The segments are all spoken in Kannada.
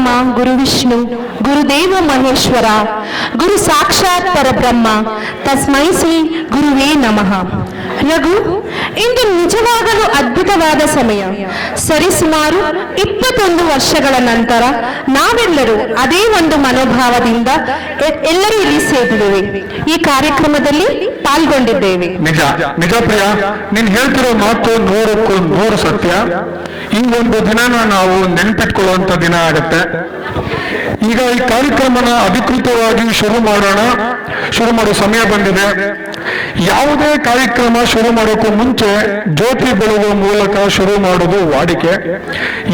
ಗುರು ಬ್ರಹ್ಮ ಗುರು ವಿಷ್ಣು ಗುರುದೇವ ಮಹೇಶ್ವರ, ಗುರು ಸಾಕ್ಷಾತ್ ಪರಬ್ರಹ್ಮ, ತಸ್ಮೈ ಶ್ರೀ ಗುರುವೇ ನಮಃ. ರಘು, ಇಂದು ನಿಜವಾಗಲು ಅದ್ಭುತವಾದ ಸಮಯ. ಸರಿಸುಮಾರು ಇಪ್ಪತ್ತೊಂದು ವರ್ಷಗಳ ನಂತರ ನಾವೆಲ್ಲರೂ ಅದೇ ಒಂದು ಮನೋಭಾವದಿಂದ ಎಲ್ಲರೂ ಇಲ್ಲಿ ಸೇರಿದ್ದೇವೆ ಈ ಕಾರ್ಯಕ್ರಮದಲ್ಲಿ ಪಾಲ್ಗೊಂಡಿದ್ದೇವೆ. ನಿಜ ನಿಜ ಪ್ರಿಯ, ನೀನ್ ಹೇಳ್ತಿರೋ ಮಾತು ನೂರಕ್ಕೂ ನೂರು ಸತ್ಯ. ಈ ಒಂದು ದಿನನ ನಾವು ನೆನ್ಪಿಟ್ಕೊಳ್ಳುವಂತ ದಿನ ಆಗತ್ತೆ. ಈಗ ಈ ಕಾರ್ಯಕ್ರಮನ ಅಧಿಕೃತವಾಗಿ ಶುರು ಮಾಡೋಣ. ಶುರು ಮಾಡೋ ಸಮಯ ಬಂದಿದೆ. ಯಾವುದೇ ಕಾರ್ಯಕ್ರಮ ಶುರು ಮಾಡೋಕ್ಕೂ ಮುಂಚೆ ಜ್ಯೋತಿ ಬೆಳಗುವ ಮೂಲಕ ಶುರು ಮಾಡೋದು ವಾಡಿಕೆ.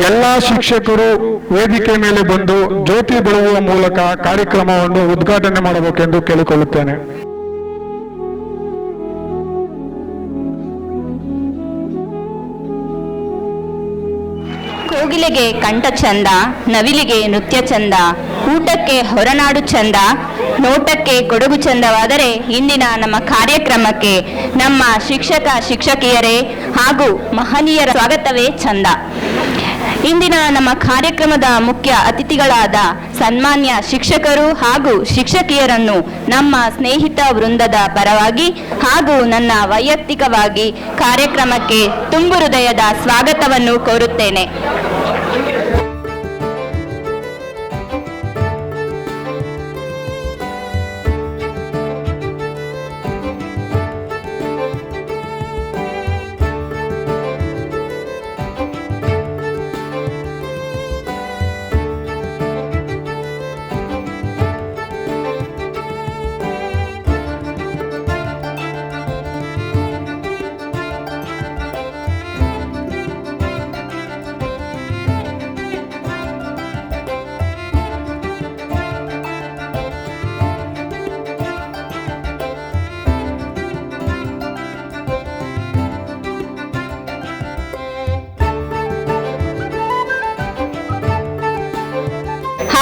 ಎಲ್ಲಾ ಶಿಕ್ಷಕರು ವೇದಿಕೆ ಮೇಲೆ ಬಂದು ಜ್ಯೋತಿ ಬೆಳಗುವ ಮೂಲಕ ಕಾರ್ಯಕ್ರಮವನ್ನು ಉದ್ಘಾಟನೆ ಮಾಡಬೇಕೆಂದು ಕೇಳಿಕೊಳ್ಳುತ್ತೇನೆ. ಕೋಗಿಲೆಗೆ ಕಂಠ ಚಂದ, ನವಿಲಿಗೆ ನೃತ್ಯ ಚಂದ, ಊಟಕ್ಕೆ ಹೊರನಾಡು ಚಂದ, ನೋಟಕ್ಕೆ ಕೊಡಗು ಚಂದವಾದರೆ ಇಂದಿನ ನಮ್ಮ ಕಾರ್ಯಕ್ರಮಕ್ಕೆ ನಮ್ಮ ಶಿಕ್ಷಕ, ಶಿಕ್ಷಕಿಯರೇ ಹಾಗೂ ಮಹನೀಯರ ಸ್ವಾಗತವೇ ಚಂದ. ಇಂದಿನ ನಮ್ಮ ಕಾರ್ಯಕ್ರಮದ ಮುಖ್ಯ ಅತಿಥಿಗಳಾದ ಸನ್ಮಾನ್ಯ ಶಿಕ್ಷಕರು ಹಾಗೂ ಶಿಕ್ಷಕಿಯರನ್ನು ನಮ್ಮ ಸ್ನೇಹಿತ ವೃಂದದ ಪರವಾಗಿ ಹಾಗೂ ನನ್ನ ವೈಯಕ್ತಿಕವಾಗಿ ಕಾರ್ಯಕ್ರಮಕ್ಕೆ ತುಂಬು ಹೃದಯದ ಸ್ವಾಗತವನ್ನು ಕೋರುತ್ತೇನೆ.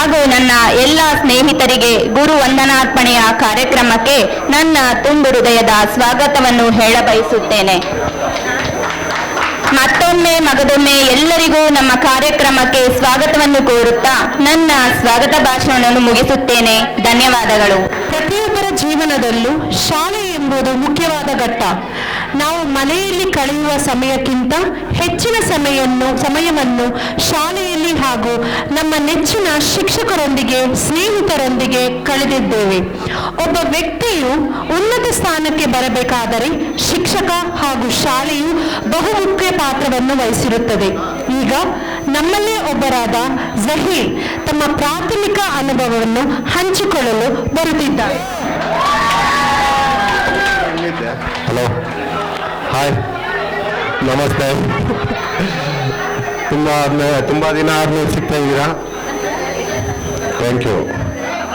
ಹಾಗೂ ನನ್ನ ಎಲ್ಲ ಸ್ನೇಹಿತರಿಗೆ ಗುರು ವಂದನಾರ್ಪಣೆಯ ಕಾರ್ಯಕ್ರಮಕ್ಕೆ ನನ್ನ ತುಂಬು ಹೃದಯದ ಸ್ವಾಗತವನ್ನು ಹೇಳ ಬಯಸುತ್ತೇನೆ. ಮತ್ತೊಮ್ಮೆ ಮಗದೊಮ್ಮೆ ಎಲ್ಲರಿಗೂ ನಮ್ಮ ಕಾರ್ಯಕ್ರಮಕ್ಕೆ ಸ್ವಾಗತವನ್ನು ಕೋರುತ್ತಾ ನನ್ನ ಸ್ವಾಗತ ಭಾಷಣವನ್ನು ಮುಗಿಸುತ್ತೇನೆ. ಧನ್ಯವಾದಗಳು. ಪ್ರತಿಯೊಬ್ಬರ ಜೀವನದಲ್ಲೂ ಶಾಲೆ ಎಂಬುದು ಮುಖ್ಯವಾದ ಘಟ್ಟ. ನಾವು ಮನೆಯಲ್ಲಿ ಕಳೆಯುವ ಸಮಯಕ್ಕಿಂತ ಹೆಚ್ಚಿನ ಸಮಯವನ್ನು ಸಮಯವನ್ನು ಶಾಲೆಯಲ್ಲಿ ಹಾಗೂ ನಮ್ಮ ನೆಚ್ಚಿನ ಶಿಕ್ಷಕರೊಂದಿಗೆ, ಸ್ನೇಹಿತರೊಂದಿಗೆ ಕಳೆದಿದ್ದೇವೆ. ಒಬ್ಬ ವ್ಯಕ್ತಿಯು ಉನ್ನತ ಸ್ಥಾನಕ್ಕೆ ಬರಬೇಕಾದರೆ ಶಿಕ್ಷಕ ಹಾಗೂ ಶಾಲೆಯು ಬಹುಮುಖ್ಯ ಪಾತ್ರವನ್ನು ವಹಿಸಿರುತ್ತದೆ. ಈಗ ನಮ್ಮಲ್ಲೇ ಒಬ್ಬರಾದ ಜಹೀರ್ ತಮ್ಮ ಪ್ರಾಥಮಿಕ ಅನುಭವವನ್ನು ಹಂಚಿಕೊಳ್ಳಲು ಬರುತ್ತಿದ್ದಾರೆ. ಹಲೋ. ಹಾಯ್ ನಮಸ್ತೆ. ತುಂಬ ಆದ್ಮೇಲೆ ತುಂಬ ದಿನ ಆದ್ಮೇಲೆ ಸಿಗ್ತಾ ಇದ್ದೀರಾ? ಥ್ಯಾಂಕ್ ಯು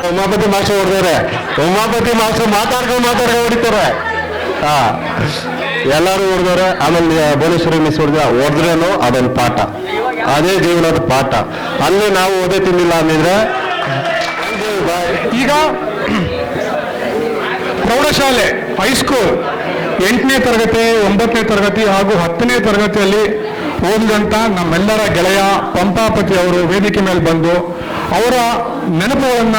ಉಮಾಪತಿ ಮಾಸ್ಟರ್ ಹೊಡೆದವ್ರೆ ಉಮಾಪತಿ ಮಾಸ್ಟರ್ ಮಾತಾಡ್ಕೊಂಡು ಮಾತಾಡ್ಕೊಂಡು ಹೊಡಿತಾರೆ ಹಾ. ಎಲ್ಲರೂ ಹೊಡೆದವ್ರೆ ಆಮೇಲೆ ಭುವನೇಶ್ವರಿ ಮಿಸ್ ಹೊಡೆದ ಹೊಡೆದ್ರೇನು ಅದೊಂದು ಪಾಠ. ಅದೇ ಜೀವನದ ಪಾಠ. ಅಲ್ಲಿ ನಾವು ಓದೇ ತಿನ್ನಿಲ್ಲ ಅಂದಿದ್ರೆ? ಈಗ ಪ್ರೌಢಶಾಲೆ ಹೈಸ್ಕೂಲ್ ಎಂಟನೇ ತರಗತಿ, ಒಂಬತ್ತನೇ ತರಗತಿ ಹಾಗೂ ಹತ್ತನೇ ತರಗತಿಯಲ್ಲಿ ಓದಿದಂಥ ನಮ್ಮೆಲ್ಲರ ಗೆಳೆಯ ಪಂಪಾಪತಿ ಅವರು ವೇದಿಕೆ ಮೇಲೆ ಬಂದು ಅವರ ನೆನಪುಗಳನ್ನ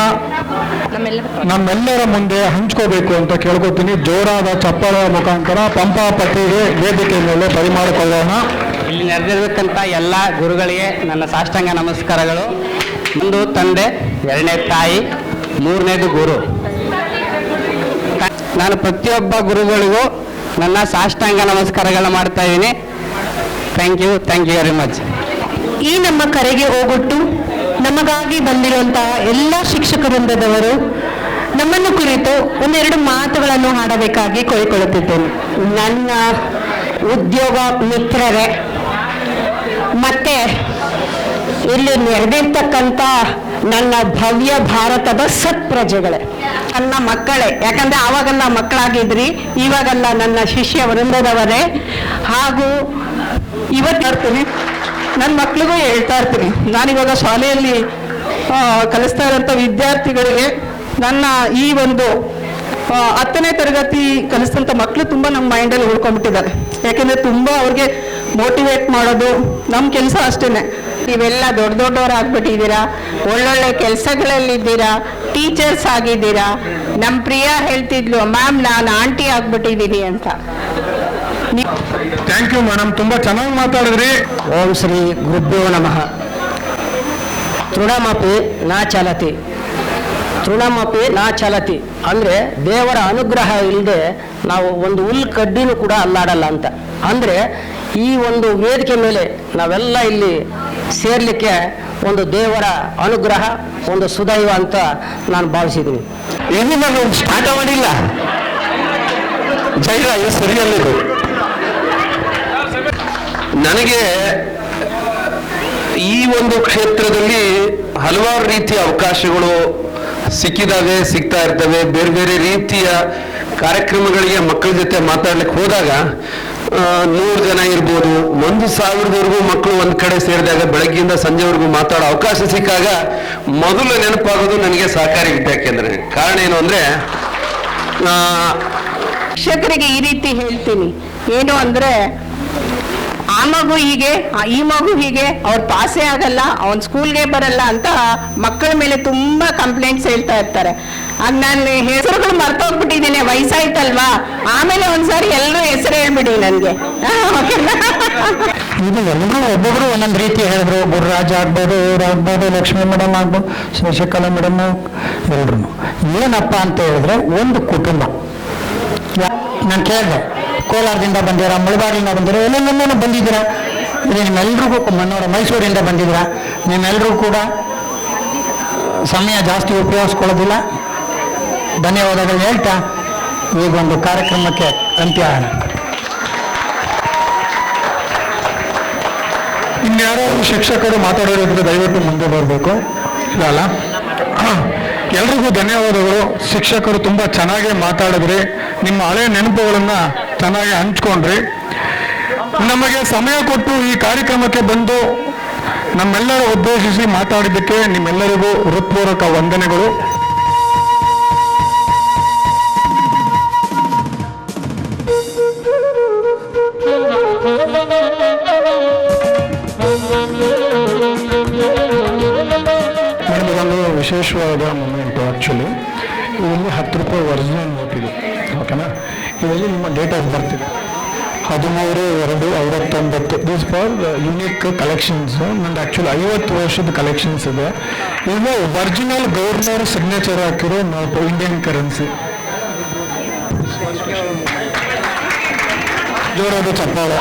ನಮ್ಮೆಲ್ಲರ ಮುಂದೆ ಹಂಚ್ಕೋಬೇಕು ಅಂತ ಕೇಳ್ಕೊತೀನಿ. ಜೋರಾದ ಚಪ್ಪಳ ಮುಖಾಂತರ ಪಂಪಾಪತಿಗೆ ವೇದಿಕೆ ಮೇಲೆ ಪರಿಮಾಡಿಕೊಳ್ಳೋಣ ಇಲ್ಲಿ ನೆರೆದಿರ್ತಕ್ಕಂಥ ಎಲ್ಲ ಗುರುಗಳಿಗೆ ನನ್ನ ಸಾಷ್ಟಾಂಗ ನಮಸ್ಕಾರಗಳು. ಒಂದು ತಂದೆ, ಎರಡನೇ ತಾಯಿ, ಮೂರನೇದು ಗುರು. ನಾನು ಪ್ರತಿಯೊಬ್ಬ ಗುರುಗಳಿಗೂ ನನ್ನ ಸಾಷ್ಟಾಂಗ ನಮಸ್ಕಾರಗಳನ್ನ ಮಾಡ್ತಾ ಇದ್ದೀನಿ. Thank you thank you very much ಈ ನಮ್ಮ ಕರೆಗೆ ಹೋಗೊಟ್ಟು ನಮಗಾಗಿ ಬಂದಿರುವಂತಹ ಎಲ್ಲ ಶಿಕ್ಷಕ ವೃಂದದವರು ನಮ್ಮನ್ನು ಕುರಿತು ಒಂದೆರಡು ಮಾತುಗಳನ್ನು ಹಾಡಬೇಕಾಗಿ ಕೋರಿಕೊಳ್ಳುತ್ತಿದ್ದೇನೆ. ನನ್ನ ಉದ್ಯೋಗ ಮಿತ್ರರೇ ಮತ್ತೆ ಇಲ್ಲಿ ನೆರೆದಿರ್ತಕ್ಕಂಥ ನನ್ನ ಭವ್ಯ ಭಾರತದ ಸತ್ಪ್ರಜೆಗಳೇ ನನ್ನ ಮಕ್ಕಳೇ. ಯಾಕಂದ್ರೆ ಆವಾಗೆಲ್ಲ ಮಕ್ಕಳಾಗಿದ್ರಿ ಇವಾಗೆಲ್ಲ ನನ್ನ ಶಿಷ್ಯ ವೃಂದದವರೇ. ಹಾಗೂ ಇವತ್ತು ಇರ್ತೀನಿ ನನ್ನ ಮಕ್ಳಿಗೂ ಹೇಳ್ತಾ ಇರ್ತೀನಿ. ನಾನಿವಾಗ ಶಾಲೆಯಲ್ಲಿ ಕಲಿಸ್ತಾ ಇರೋಂಥ ವಿದ್ಯಾರ್ಥಿಗಳಿಗೆ ನನ್ನ ಈ ಒಂದು ಹತ್ತನೇ ತರಗತಿ ಕಲಿಸ್ತಂಥ ಮಕ್ಕಳು ತುಂಬ ನಮ್ಮ ಮೈಂಡಲ್ಲಿ ಉಳ್ಕೊಂಡ್ಬಿಟ್ಟಿದ್ದಾರೆ. ಯಾಕೆಂದರೆ ತುಂಬ ಅವ್ರಿಗೆ ಮೋಟಿವೇಟ್ ಮಾಡೋದು ನಮ್ಮ ಕೆಲಸ ಅಷ್ಟೇ ನೀವೆಲ್ಲ ದೊಡ್ಡ ದೊಡ್ಡವರಾಗ್ಬಿಟ್ಟಿದ್ದೀರಾ, ಒಳ್ಳೊಳ್ಳೆ ಕೆಲಸಗಳಲ್ಲಿದ್ದೀರಾ ಟೀಚರ್ಸ್ ಆಗಿದ್ದೀರಾ. ನಮ್ಮ ಪ್ರಿಯಾ ಹೇಳ್ತಿದ್ಲು ಮ್ಯಾಮ್ ನಾನು ಆಂಟಿ ಆಗ್ಬಿಟ್ಟಿದ್ದೀನಿ ಅಂತ. ಥ್ಯಾಂಕ್ ಯು ಮೇಡಮ್ ತುಂಬ ಚೆನ್ನಾಗಿ ಮಾತಾಡಿದ್ರಿ. ಓಂ ಶ್ರೀ ಗುರುಭ್ಯೋ ನಮಃ. ತೃಣಮಪಿ ನಾ ಚಲತಿ. ತೃಣಮಪಿ ನಾ ಚಲತಿ. ಅಂದರೆ ದೇವರ ಅನುಗ್ರಹ ಇಲ್ಲದೆ ನಾವು ಒಂದು ಹುಲ್ ಕಡ್ಡಿನೂ ಕೂಡ ಅಲ್ಲಾಡಲ್ಲ ಅಂತ. ಅಂದರೆ ಈ ಒಂದು ವೇದಿಕೆ ಮೇಲೆ ನಾವೆಲ್ಲ ಇಲ್ಲಿ ಸೇರ್ಲಿಕ್ಕೆ ಒಂದು ದೇವರ ಅನುಗ್ರಹ ಒಂದು ಸುದೈವ ಅಂತ ನಾನು ಭಾವಿಸಿದ್ದೀನಿ. ಏನು ನಾನು ಸ್ಟಾರ್ಟ್ ಮಾಡಿಲ್ಲ. ಜೈರ ಇದು ಸರಿಯಲ್ಲಿದು. ನನಗೆ ಈ ಒಂದು ಕ್ಷೇತ್ರದಲ್ಲಿ ಹಲವಾರು ರೀತಿಯ ಅವಕಾಶಗಳು ಸಿಕ್ಕಿದಾವೆ, ಸಿಗ್ತಾ ಇರ್ತವೆ. ಬೇರೆ ಬೇರೆ ರೀತಿಯ ಕಾರ್ಯಕ್ರಮಗಳಿಗೆ ಮಕ್ಕಳ ಜೊತೆ ಮಾತಾಡ್ಲಿಕ್ಕೆ ಹೋದಾಗ ನೂರು ಜನ ಇರ್ಬೋದು, ಒಂದು ಸಾವಿರದವರೆಗೂ ಮಕ್ಕಳು ಒಂದು ಕಡೆ ಸೇರಿದಾಗ ಬೆಳಗ್ಗೆಯಿಂದ ಸಂಜೆವರೆಗೂ ಮಾತಾಡೋ ಅವಕಾಶ ಸಿಕ್ಕಾಗ ಮೊದಲು ನೆನಪಾಗೋದು ನನಗೆ ಸಹಕಾರಿ ವಿದ್ಯಾಕೇಂದ್ರ ಕಾರಣ ಏನು ಅಂದ್ರೆ ಶಿಕ್ಷಕರಿಗೆ ಈ ರೀತಿ ಹೇಳ್ತೀನಿ. ಏನು ಅಂದ್ರೆ ಆ ಮಗು ಹೀಗೆ ಈ ಮಗು ಹೀಗೆ, ಅವ್ರು ಪಾಸೇ ಆಗಲ್ಲ, ಅವ್ನು ಸ್ಕೂಲ್ಗೆ ಬರಲ್ಲ ಅಂತ ಮಕ್ಕಳ ಮೇಲೆ ತುಂಬಾ ಕಂಪ್ಲೇಂಟ್ಸ್ ಹೇಳ್ತಾ ಇರ್ತಾರೆ. ಆಗ ನಾನು ಹೆಸರುಗಳು ಮರ್ತೋಗ್ಬಿಟ್ಟಿದ್ದೀನಿ, ವಯಸ್ಸಾಯ್ತಲ್ವಾ? ಆಮೇಲೆ ಒಂದ್ಸಾರಿ ಎಲ್ಲರೂ ಹೆಸರು ಹೇಳ್ಬಿಡಿ ನನಗೆ. ಇದು ಎಲ್ಲರೂ ಒಬ್ಬೊಬ್ರು ಒಂದೊಂದು ರೀತಿ ಹೇಳಿದ್ರು. ಗುರುರಾಜ್ ಆಗ್ಬೋದು, ಇವ್ರು ಆಗ್ಬೋದು, ಲಕ್ಷ್ಮೀ ಮೇಡಮ್ ಆಗ್ಬೋದು, ಶಶಿಕಲಾ ಮೇಡಮ್ ಎಲ್ರು ಏನಪ್ಪ ಅಂತ ಹೇಳಿದ್ರೆ, ಒಂದು ಕುಟುಂಬ. ನಾನು ಕೇಳಿದೆ. ಕೋಲಾರದಿಂದ ಬಂದಿರಾ ಮುಳಬಾಡಿಂದ ಬಂದಿರ ಎಲ್ಲೆಲ್ಲೂ ಬಂದಿದ್ದೀರಾ? ಇದು ನಿಮ್ಮೆಲ್ರಿಗೂ ಮನೋರ ಮೈಸೂರಿಂದ ಬಂದಿದ್ದೀರಾ? ನಿಮ್ಮೆಲ್ಲರೂ ಕೂಡ ಸಮಯ ಜಾಸ್ತಿ ಉಪಯೋಗಿಸ್ಕೊಳ್ಳೋದಿಲ್ಲ. ಧನ್ಯವಾದಗಳು ಹೇಳ್ತಾ, ಈಗ ಒಂದು ಕಾರ್ಯಕ್ರಮಕ್ಕೆ ಅಂತ್ಯ ಇನ್ಯಾರೋ ಶಿಕ್ಷಕರು ಮಾತಾಡೋರಿದ್ರೆ ದಯವಿಟ್ಟು ಮುಂದೆ ಬರಬೇಕು. ಇಲ್ಲ ಎಲ್ರಿಗೂ ಧನ್ಯವಾದಗಳು. ಶಿಕ್ಷಕರು ತುಂಬ ಚೆನ್ನಾಗಿ ಮಾತಾಡಿದ್ರಿ ನಿಮ್ಮ ಹಳೆ ನೆನಪುಗಳನ್ನ ಚೆನ್ನಾಗಿ ಹಂಚ್ಕೊಂಡ್ರಿ. ನಮಗೆ ಸಮಯ ಕೊಟ್ಟು ಈ ಕಾರ್ಯಕ್ರಮಕ್ಕೆ ಬಂದು ನಮ್ಮೆಲ್ಲರ ಉದ್ದೇಶಿಸಿ ಮಾತಾಡಿದ್ದಕ್ಕೆ ನಿಮ್ಮೆಲ್ಲರಿಗೂ ಹೃತ್ಪೂರ್ವಕ ವಂದನೆಗಳು. ವಿಶೇಷವಾದ ಮೂಮೆಂಟು ಆ್ಯಕ್ಚುಲಿ ಇಲ್ಲಿ ಹತ್ತು ರೂಪಾಯಿ ಒರಿಜಿನಲ್ ನೋಟಿದೆ ಓಕೆನಾ ಇದರಲ್ಲಿ ನಿಮ್ಮ ಡೇಟ್ ಆಫ್ ಬರ್ತ್ ಇದೆ. ಹದಿಮೂರು, ಎರಡು, ಐವತ್ತೊಂಬತ್ತು. ದಿಸ್ ಫಾರ್ ಯುನಿಕ್ ಕಲೆಕ್ಷನ್ಸ್ ನಂದು ಆ್ಯಕ್ಚುಲಿ ಐವತ್ತು ವರ್ಷದ ಕಲೆಕ್ಷನ್ಸ್ ಇದೆ. ಇದು ಒರಿಜಿನಲ್ ಗವರ್ನರ್ ಸಿಗ್ನೇಚರ್ ಹಾಕಿರೋ ನೋಟ್ ಇಂಡಿಯನ್ ಕರೆನ್ಸಿ ಜೋರಾದ ಚಪ್ಪಾಳೆ.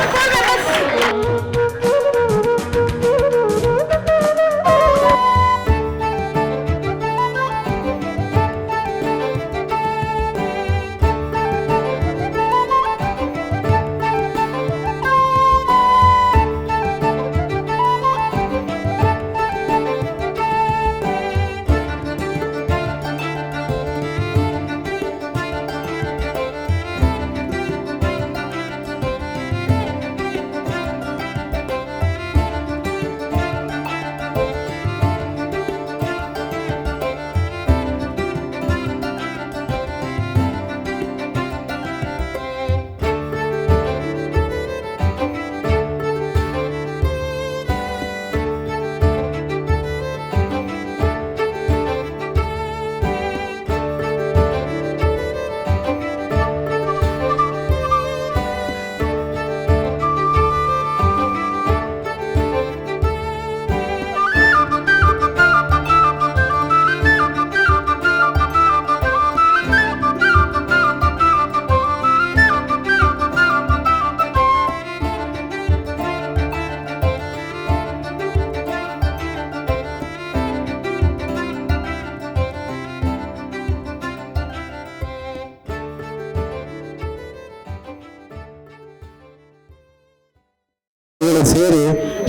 ಗಳು ಸೇರಿ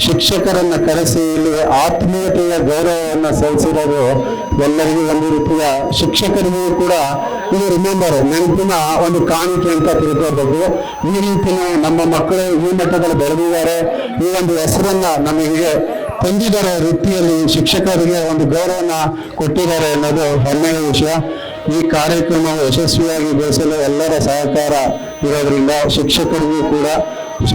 ಶಿಕ್ಷಕರನ್ನ ಕರೆಸಿ ಇಲ್ಲಿ ಆತ್ಮೀಯತೆಯ ಗೌರವವನ್ನ ಸಲ್ಲಿಸಿರೋದು ಎಲ್ಲರಿಗೂ ಒಂದು ರೀತಿಯ ಶಿಕ್ಷಕರಿಗೂ ಕೂಡ ಇದು ರಿಮೆಂಬರ್ ನೆನಪಿನ ಒಂದು ಕಾಣಿಕೆ ಅಂತ ತಿಳ್ಕೋಬೇಕು ಈ ರೀತಿಯ ನಮ್ಮ ಮಕ್ಕಳು ಈ ಮಟ್ಟದಲ್ಲಿ ಬೆಳೆದಿದ್ದಾರೆ. ಈ ಒಂದು ಹೆಸರನ್ನ ನಮಗೆ ತಂದಿದ್ದಾರೆ ವೃತ್ತಿಯಲ್ಲಿ ಶಿಕ್ಷಕರಿಗೆ ಒಂದು ಗೌರವನ ಕೊಟ್ಟಿದ್ದಾರೆ ಅನ್ನೋದು ಹೆಮ್ಮೆಯ ವಿಷಯ. ಈ ಕಾರ್ಯಕ್ರಮ ಯಶಸ್ವಿಯಾಗಿ ಬೆಳೆಸಲು ಎಲ್ಲರ ಸಹಕಾರ ಇರೋದ್ರಿಂದ ಶಿಕ್ಷಕರಿಗೂ ಕೂಡ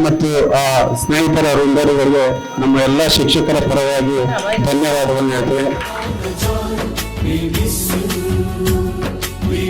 ಮತ್ತು ಆ ಸ್ನೇಹಿತರ ವೃಂದರುಗಳಿಗೆ ನಮ್ಮ ಎಲ್ಲ ಶಿಕ್ಷಕರ ಪರವಾಗಿ ಧನ್ಯವಾದವನ್ನು ಹೇಳ್ತೇವೆ We